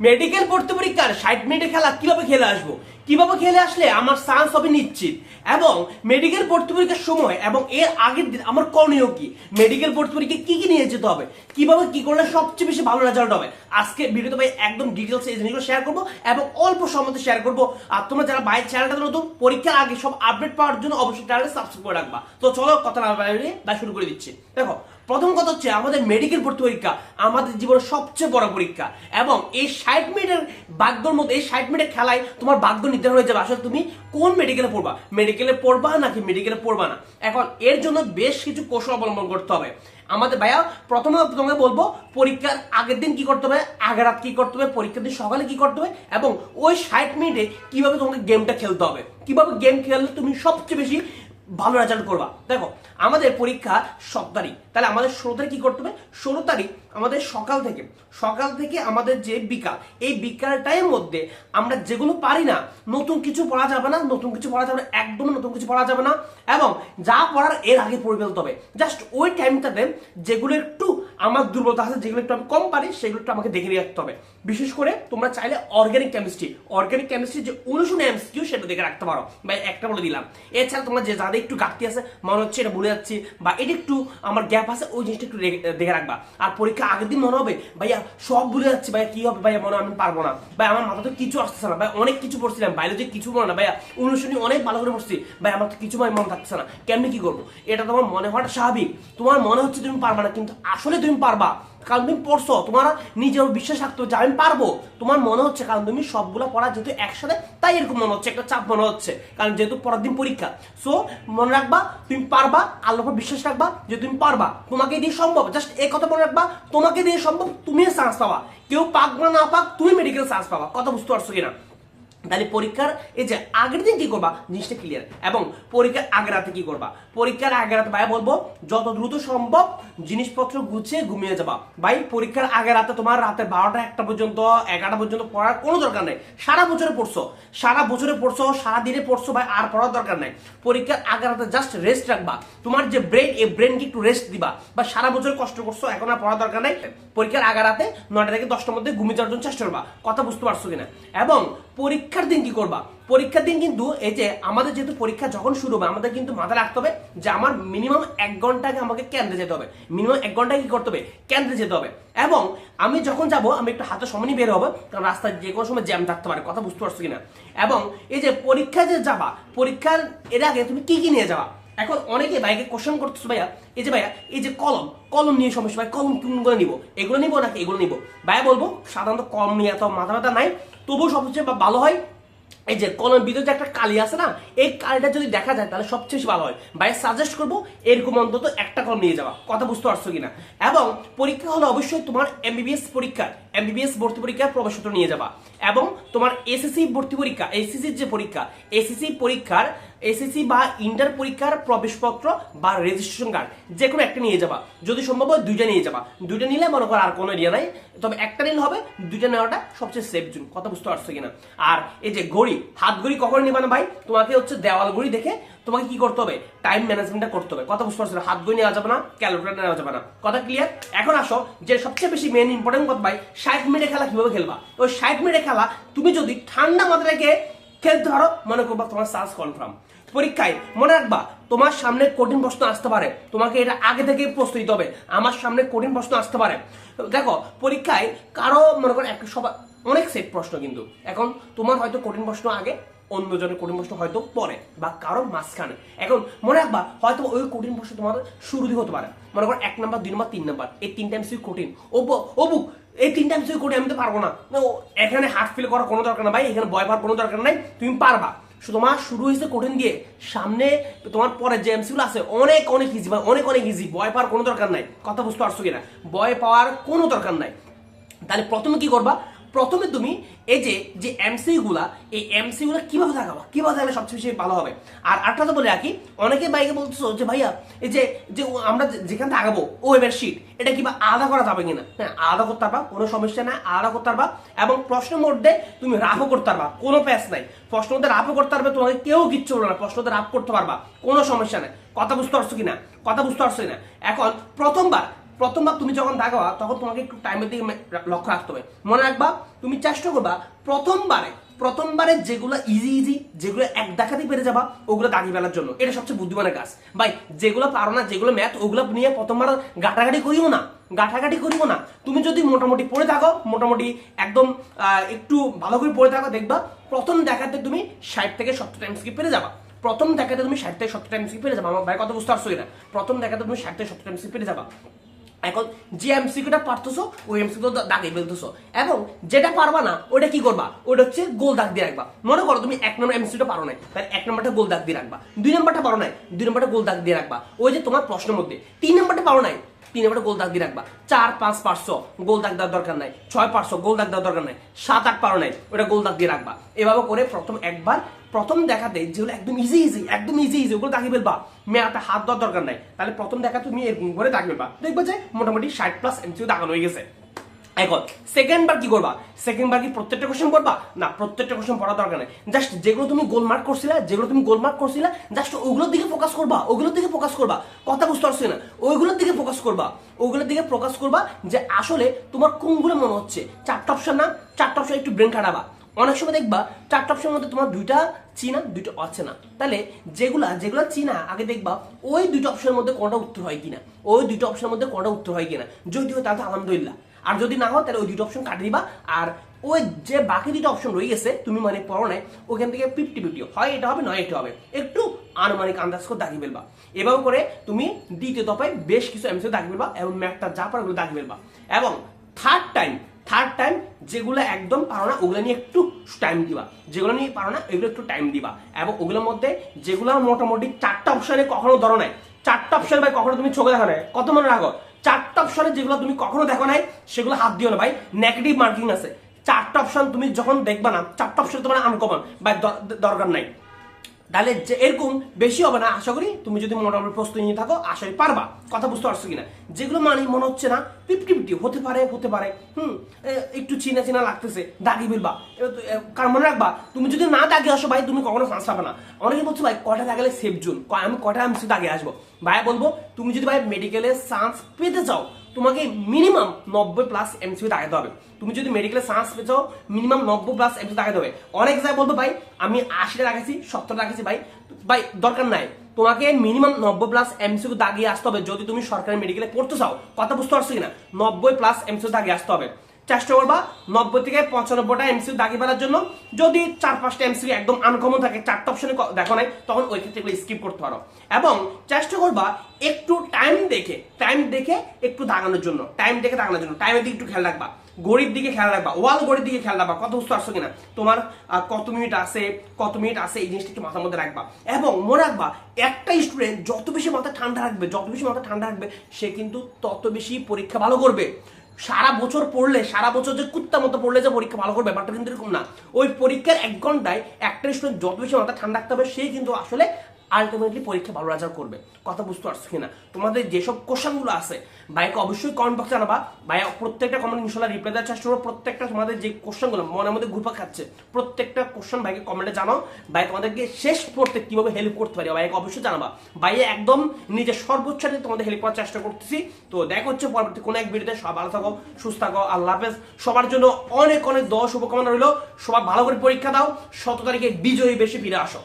Medical পড়তে পরীক্ষার ষাট মিনিটে খেলা কীভাবে খেলে আসব? কীভাবে খেলে আসলে আমার চান্স হবে নিশ্চিত। এবং মেডিকেল ভর্তি পরীক্ষার সময় এবং এর আগের দিন আমার করণীয় কি মেডিকেল ভর্তি পরীক্ষা কি কি নিয়ে যেতে হবে, কীভাবে কি করলে সবচেয়ে বেশি ভালো রেজাল্ট হবে, আজকে ভিডিওতে ভাই একদম ডিটেলস এই জিনিসগুলো শেয়ার করব এবং অল্প সময় শেয়ার করব। আর তোমরা যারা বাইরের চ্যানেলটা নতুন, পরীক্ষার আগে সব আপডেট পাওয়ার জন্য অবশ্যই চ্যানেলটা সাবস্ক্রাইব করে রাখবা। তো চলো কথা না বাড়িয়ে বা শুরু করে দিচ্ছি। দেখো, প্রথম কথা হচ্ছে আমাদের মেডিকেল ভর্তি পরীক্ষা আমাদের জীবনের সবচেয়ে বড় পরীক্ষা এবং এই ষাট মিনিটের ভাগ্যর মধ্যে, এই ষাট মিনিটের খেলায় তোমার ভাগ্য নির্ধারণ হয়ে যাবে আসলে তুমি কোন মেডিকেলে পড়বা? মেডিকেলে পড়বা নাকি মেডিকেলে পড়বা না? এখন এর জন্য বেশ কিছু কৌশল অবলম্বন করতে হবে। আমাদের ভাইয়া, প্রথমে তোমাকে বলব, পরীক্ষার আগের দিন কি করতে হবে, আগের রাত কি করতে হবে, পরীক্ষার দিন সকালে কি করতে হবে, এবং ওই ষাট মিনিটে কীভাবে তোমাকে গেমটা খেলতে হবে? কীভাবে গেম খেললে তুমি সবচেয়ে বেশি ভালো রেজাল্ট করবা। দেখো, আমাদের পরীক্ষা সব তারিখ। তাহলে আমাদের ষোলো তারিখ কি করতে হবে? ষোলো তারিখ আমাদের সকাল থেকে সকাল থেকে আমাদের যে বিকাল, এই বিকালটার মধ্যে আমরা যেগুলো পারি না, নতুন কিছু পড়া যাবে না, নতুন কিছু পড়া যাবে না একদম নতুন কিছু পড়া যাবে না, এবং যা পড়ার এর আগে পড়ে ফেলতে হবে। জাস্ট ওই টাইমটাতে যেগুলো একটু আমার দুর্বলতা আছে, যেগুলো একটু আমি কম পারি, সেগুলো একটু আমাকে দেখে রাখতে হবে। বিশেষ করে তোমরা চাইলে অর্গানিক কেমিস্ট্রি অর্গানিক কেমিস্ট্রি যে অনুশূন্য এমসিকিউ সেটা দেখে রাখতে পারো। বা একটা বলে দিলাম। এছাড়া তোমরা যে যাদের একটু ঘাটতি আছে, মনে হচ্ছে এটা ভুলে যাচ্ছি, বা এটা একটু আমার গ্যাপ আছে, ওই জিনিসটা একটু দেখে রাখবা। আর পরীক্ষা আগের দিন মনে হবে, ভাইয়া, সব ভুলে যাচ্ছি, ভাইয়া, কি হবে, ভাইয়া, মনে আমি পারব না। ভাই, আমার মাথাতে কিছু আসতেছে না। ভাই, অনেক কিছু পড়ছিলাম বায়োলজি কিছু মনে না। ভাইয়া অনুশীলনী অনেক ভালো করে পড়ছি। ভাই, আমার তো কিছু ভাই মনে থাকছে না। কেমনি কি করব? এটা তোমার মনে হওয়াটা স্বাভাবিক। তোমার মনে হচ্ছে তুমি পারবা না, কিন্তু আসলে তুমি পারবা। কারণ তুমি পড়ছো, তোমার নিজের বিশ্বাস রাখতে যে আমি পারব। তোমার মনে হচ্ছে, কারণ তুমি সবগুলো পড়া যেহেতু একসাথে, তাই এরকম মনে হচ্ছে, একটা চাপ মনে হচ্ছে, কারণ যেহেতু পরের দিন পরীক্ষা। সো মনে রাখবা, তুমি পারবা, আল্লাহর বিশ্বাস রাখবা যে তুমি পারবা। তোমাকে দিয়ে সম্ভব জাস্ট এই কথা মনে রাখবা, তোমাকে দিয়ে সম্ভব তুমি চান্স পাবা। কেউ পাক বা না পাক, তুমি মেডিকেল চান্স পাবা। কথা বুঝতে পারছ কিনা? তাহলে পরীক্ষার এই যে আগের দিন কি করবা? জিনিসটা ক্লিয়ার এবং পরীক্ষার আগের রাতে কি করবা? পরীক্ষার আগের রাতে ভাই বলব, যত দ্রুত সম্ভব জিনিসপত্র গুছিয়ে ঘুমিয়ে যাবা। ভাই, পরীক্ষার আগের রাতে তোমার রাতে বারোটা একটা পর্যন্ত, এগারোটা পর্যন্ত পড়ার কোনো দরকার নেই। সারা বছরে পড়ছো। সারা বছরে পড়ছো, সারা দিনে পড়ছো ভাই, আর পড়ার দরকার নেই। পরীক্ষার আগের রাতে জাস্ট রেস্ট রাখবা। তোমার যে ব্রেন এই ব্রেনকে একটু রেস্ট দিবা। বা সারা বছর কষ্ট করছ, এখন আর পড়ার দরকার নেই। পরীক্ষার আগের রাতে নয়টা থেকে দশটার মধ্যে ঘুমিয়ে যাওয়ার জন্য চেষ্টা করবা। কথা বুঝতে পারছ কিনা? এবং পরীক্ষার দিন কি করবা? পরীক্ষার দিন কিন্তু এই যে আমাদের যেহেতু পরীক্ষা যখন শুরু হবে, আমাদের কিন্তু মাথায় রাখতে হবে যে আমার মিনিমাম এক ঘণ্টা আগে আমাকে কেন্দ্রে যেতে হবে। মিনিমাম এক ঘণ্টা কি করতে হবে? কেন্দ্রে যেতে হবে। এবং আমি যখন যাব, আমি একটু হাতে সময় বের হবে, কারণ রাস্তায় যে কোনো সময় জ্যাম থাকতে পারে, কথা বুঝতে পারছ কিনা? এবং এই যে পরীক্ষায় যে যাবা, পরীক্ষার এর আগে তুমি কি কি নিয়ে যাবা? এখন অনেকে বাইকে কোশ্চেন করতেছো, ভাইয়া, এই যে ভাইয়া, এই যে কলম কলম নিয়ে সমস্যা, ভাই, কলম কোনগুলো নিব? এগুলো নিব নাকি এগুলো নিব? ভাইয়া বলব, সাধারণত কলম নিয়ে এত মাথা ব্যথা নাই। তবুও সবচেয়ে ভালো হয়। এই যে কলমের ভিতরে যে একটা কালি আছে না, এই কালিটা যদি দেখা যায় তাহলে সবচেয়ে বেশি ভালো হয়। ভাই সাজেস্ট করব এরকম অন্তত একটা কলম নিয়ে যাওয়া। কথা বুঝতে পারছ কিনা? এবং পরীক্ষা হলে অবশ্যই তোমার এমবিবিএস পরীক্ষা এমবিবিএস ভর্তি পরীক্ষার প্রবেশপত্র নিয়ে যাবা। এবং তোমার এসএসসি ভর্তি পরীক্ষা এসএসসির যে পরীক্ষা এসএসসি পরীক্ষার এসএসসি বা ইন্টার পরীক্ষার প্রবেশপত্র বা রেজিস্ট্রেশন কার্ড যে কোনো একটা নিয়ে যাবা। যদি সম্ভব হয় দুইটা নিয়ে যাবা। দুইটা নিলে মনে করো আর কোনো এরিয়া নাই। তবে একটা নিলে হবে, দুইটা নেওয়াটা সবচেয়ে সেফ জোন কথা বুঝতে পারছ কিনা? আর এই যে ঘড়ি হাত ঘড়ি কখন নিবা না ভাই? তোমাকে হচ্ছে দেওয়াল ঘড়ি দেখে তোমাকে কি করতে হবে? টাইম ম্যানেজমেন্টটা করতে হবে। কথা বুঝতে পারছ? হাত নেওয়া যাবে না ক্যালকুলেটার নেওয়া যাবে না। কথা ক্লিয়ার এখন আসো, যে সবচেয়ে বেশি মেন ইম্পর্টেন্ট কথা ভাই, ষাট মিনিটে খেলা কীভাবে খেলবা? ওই ষাট মিনিটে খেলা তুমি যদি ঠান্ডা মাথায় খেলতে পারো, মনে করবা তোমার সার্চ কনফার্ম পরীক্ষায় মনে রাখবা, তোমার সামনে কঠিন প্রশ্ন আসতে পারে। তোমাকে এটা আগে থেকে প্রস্তুত দিতে হবে। আমার সামনে কঠিন প্রশ্ন আসতে পারে। দেখো, পরীক্ষায় কারও মনে করো একটা সবার অনেক সেট প্রশ্ন কিন্তু। এখন তোমার হয়তো কঠিন প্রশ্ন আগে, অন্যজনের কঠিন প্রশ্ন হয়তো পরে, বা কারও মাঝখানে। এখন মনে রাখবা, হয়তো ওই কঠিন প্রশ্ন তোমার শুরু দিয়ে হতে পারে। মনে করো এক নাম্বার, দুই নাম্বার, তিন নাম্বার। এই তিন টাইমস কঠিন। ও ব- বুক, এই তিন টাইমস কঠিন, আমি তো পারব না। এখানে হার্ট ফিল করার কোনো দরকার না ভাই, এখানে ভয় পাওয়ার কোনো দরকার নাই, তুমি পারবা। তোমার শুরু হয়েছে কঠিন দিয়ে, সামনে তোমার পরে যে এমসিগুলো আছে, অনেক অনেক ইজি বা অনেক অনেক ইজি ভয় পাওয়ার কোনো দরকার নাই। কথা বুঝতে পারছ কিনা? ভয় পাওয়ার কোনো দরকার নাই। তাহলে প্রথমে কি করবা? প্রথমে তুমি এই যে যে এমসি গুলা, এই এমসি গুলা কীভাবে দেখাবা? কীভাবে দেখালে সবচেয়ে বেশি ভালো হবে? আর আরেকটা তো বলে রাখি, অনেকে বাইকে বলতেছো যে, ভাইয়া, এই যে যে আমরা যেখান থেকে ও এবার শিট এটা কিবা আলাদা করা যাবে কিনা? হ্যাঁ আলাদা করতে পারবা, কোনো সমস্যা নাই, আলাদা করতে পারবা এবং প্রশ্নের মধ্যে তুমি রাফও করতে পারবা, কোনো প্যাস নাই। প্রশ্নের মধ্যে রাফও করতে পারবে, তোমাকে কেউ কিচ্ছু বলবে না, প্রশ্নের মধ্যে রাফ করতে পারবা, কোনো সমস্যা নাই। কথা বুঝতে পারছ কিনা? কথা বুঝতে পারছ কিনা? এখন প্রথমবার প্রথমবার তুমি যখন দাগাবা তখন তোমাকে একটু টাইমের দিকে লক্ষ্য রাখতে হবে। মনে রাখবা, তুমি চেষ্টা করবা প্রথমবারে প্রথমবারে যেগুলো ইজি ইজি যেগুলো এক দেখাতেই পেরে যাবা, ওগুলো দাগি ফেলার জন্য। এটা সবচেয়ে বুদ্ধিমানের কাজ। ভাই, যেগুলো পারো না, যেগুলো ম্যাথ ওগুলো নিয়ে প্রথমবার গাটাগাটি করিও না। গাঠাগাটি করিও না। তুমি যদি মোটামুটি পড়ে থাকো, মোটামুটি একদম একটু ভালো করে পড়ে থাকো, দেখবা প্রথম দেখাতে তুমি ষাট থেকে সত্তর টাইম স্কিপ পেরে যাবা। প্রথম দেখাতে তুমি ষাট থেকে সত্তর টাইম স্কিপ পেরে যাবা। আমার ভাই কথা বুঝতে পারছ না প্রথম দেখাতে তুমি ষাট থেকে সত্তর টাইম স্কিপ পেরে যাবা। এখন যে এমসিকিউটা পারতেছো ওই এমসিকিউ দাগে ফেলতেছো। এবং যেটা পারবা না ওটা কি করবা? ওটা হচ্ছে গোল দাগ দিয়ে রাখবা। মনে করো তুমি এক নম্বর এমসিকিউটা পারো নাই, তাহলে এক নম্বরটা গোল দাগ দিয়ে রাখবা। দুই নম্বরটা পারো নাই, দুই নম্বরটা গোল দাগ দিয়ে রাখবা। ওই যে তোমার প্রশ্নের মধ্যে, তিন নম্বরটা পারো নাই তিন নম্বরে গোল দাগ দিয়ে রাখবা। চার, পাঁচ, পাঁচশো, গোল দাগ দেওয়ার দরকার নাই। ছয়, পাঁচশো, গোল দাগ দেওয়ার দরকার নাই। সাত, আট পারো নাই, ওটা গোল দাগ দিয়ে রাখবা। এভাবে করে প্রথম একবার, প্রথম দেখাতে যেগুলো একদম ইজি ইজি একদম ইজি ইজি ওগুলো দাগিয়ে ফেলবা। মেয়াতে হাত দেওয়ার দরকার নাই। তাহলে প্রথম দেখা তুমি এরকম করে দাগিয়ে ফেলবা। দেখবে যে মোটামুটি ষাট প্লাস এমসিউ দাগানো হয়ে গেছে। এখন সেকেন্ড বার কি করবা? সেকেন্ড বার কি প্রত্যেকটা কোশ্চেন পড়বা? না, প্রত্যেকটা কোশ্চেন পড়া দরকার নেই। জাস্ট যেগুলো তুমি গোল মার্ক করছিলে, যেগুলো তুমি গোল মার্ক করছিলে জাস্ট ওগুলোর দিকে ফোকাস করবা, ওগুলোর দিকে ফোকাস করবা। কথা বুঝতে পারছি না ওইগুলোর দিকে ফোকাস করবা। ওগুলোর দিকে ফোকাস করবা যে আসলে তোমার কোনগুলো মনে হচ্ছে। চারটা অপশন না, চারটা অপশন একটু ব্রেন খাটাবা অনেক সময় দেখবা, চারটা অপশনের মধ্যে তোমার দুইটা চীনা, দুইটা অচেনা। তাহলে যেগুলা, যেগুলো চীনা, আগে দেখবা, ওই দুইটা অপশনের মধ্যে কোনটা উত্তর হয় কিনা? ওই দুইটা অপশনের মধ্যে কোনটা উত্তর হয় কিনা? যদি হয় তাহলে আলহামদুলিল্লাহ। আর যদি না হয়, তাহলে ওই দুটো অপশন কাটিয়ে দিবা। আর ওই যে বাকি দুটো অপশন রয়ে গেছে, তুমি মানে পড়ো নাই, ওখান থেকে ফিফটি ফিফটি হয় এটা হবে, নয় এটা হবে। একটু আনুমানিক আন্দাজ করে দাগিয়ে ফেলবা। এভাবে করে তুমি দ্বিতীয় দফায় বেশ কিছু এমসিও দাগিয়ে ফেলবা এবং ম্যাথটা যা পারো ওগুলো দাগিয়ে ফেলবা। এবং থার্ড টাইম থার্ড টাইম যেগুলো একদম পারো না, ওগুলো নিয়ে একটু টাইম দিবা। যেগুলো নিয়ে পারো না এগুলো একটু টাইম দিবা। এবং ওগুলোর মধ্যে যেগুলো মোটামুটি চারটা অপশনে কখনো ধরো নাই, চারটা অপশন ভাই কখনো তুমি চোখে দেখো নাই? কত মনে রাখো? চারটা অপশনে যেগুলো তুমি কখনো দেখো নাই, সেগুলো হাত দিও না ভাই। নেগেটিভ মার্কিং আছে। চারটা অপশন তুমি যখন দেখবা না, চারটা অপশন তোমার আনকমন দ- দরকার নাই। তাহলে যে এরকম বেশি হবে না, আশা করি তুমি যদি মোটামুটি প্রস্তুতি নিয়ে থাকো আশা করি পারবা। কথা বুঝতে পারছ কিনা? যেগুলো মানে মনে হচ্ছে না ফিফটি ফিফটি হতে পারে হতে পারে। হুম একটু চিনা চিনা লাগতেছে, দাগি ফেলবা। কারণ মনে রাখবা? তুমি যদি না দাগে আসো ভাই, তুমি কখনো চান্স পাবে না। অনেকে বলছো ভাই কটা দাগালে সেফ জোন আমি কটা আমি দাগে আসব? ভাই, বলব, তুমি যদি ভাই মেডিকেলে চান্স পেতে চাও তোমাকে মিনিমাম নব্বই প্লাস এমসিউ দাঁড়াতে হবে। তুমি যদি মেডিকেলে চান্স পেয়ে মিনিমাম নব্বই প্লাস এমসিউ দাঁড়াতে হবে। অনেক জায়গায় বলব ভাই, আমি আশিটা রাখেছি সত্তর রাখেছি, ভাই ভাই, দরকার নাই। তোমাকে মিনিমাম নব্বই প্লাস এমসিউ দাগিয়ে আসতে হবে, যদি তুমি সরকারি মেডিকেলে পড়তে চাও। কথা বুঝতে পারছ কিনা? নব্বই প্লাস এমসিউ দাগিয়ে আসতে হবে। চেষ্টা করবা নব্বই থেকে পঁচানব্বইটা এমসিউ দাগি ফেলার জন্য। যদি চার পাঁচটা এমসিউ একদম আনকমন থাকে, চারটা অপশনে দেখো নাই, তখন ওই ক্ষেত্রে এগুলো স্কিপ করতে পারো। এবং চেষ্টা করবা একটু টাইম দেখে টাইম দেখে একটু দাগানোর জন্য টাইম দেখে দাগানোর জন্য। টাইমের দিকে একটু খেয়াল রাখবা গড়ির দিকে খেয়াল রাখবা ওয়াল গড়ির দিকে খেয়াল রাখবা কত বুঝতে পারছ কিনা? তোমার কত মিনিট আছে, কত মিনিট আছে, এই জিনিসটা একটু মাথার মধ্যে রাখবা। এবং মনে রাখবা, একটা স্টুডেন্ট যত বেশি মাথা ঠান্ডা রাখবে, যত বেশি মাথা ঠান্ডা রাখবে, সে কিন্তু তত বেশি পরীক্ষা ভালো করবে। সারা বছর পড়লে, সারা বছর যে কুত্তা মতো পড়লে যে পরীক্ষা ভালো করবে ব্যাপারটা কিন্তু এরকম না। ওই পরীক্ষার এক ঘন্টায় একটা স্টুডেন্ট যত বেশি মাথা ঠান্ডা রাখতে হবে, সে কিন্তু আসলে আলটিমেটলি পরীক্ষা ভালো রেজাল্ট করবে। কথা বুঝতে পারছ কিনা? তোমাদের যেসব কোশ্চেনগুলো আছে, ভাইকে অবশ্যই কমেন্ট বক্সে জানাবা। ভাই, প্রত্যেকটা কমেন্ট ইনশাল্লাহ রিপ্লাই দেওয়ার চেষ্টা করব। প্রত্যেকটা তোমাদের যে কোশ্চেনগুলো মনের মধ্যে ঘুরপা খাচ্ছে, প্রত্যেকটা কোশ্চেন ভাইকে কমেন্টে জানাও। ভাই, তোমাদেরকে শেষ পড়তে কীভাবে হেল্প করতে পারি, ভাইকে অবশ্যই জানাবা। ভাই একদম নিজের সর্বোচ্চ তোমাদের হেল্প করার চেষ্টা করতেছি। তো দেখা হচ্ছে পরবর্তী কোনো এক ভিডিওতে। সব ভালো থাকো, সুস্থ থাকো, আল্লাহ হাফেজ। সবার জন্য অনেক অনেক দশ শুভকামনা রইল। সবাই ভালো করে পরীক্ষা দাও। শত তারিখে বিজয়ী বেশি ফিরে আসো।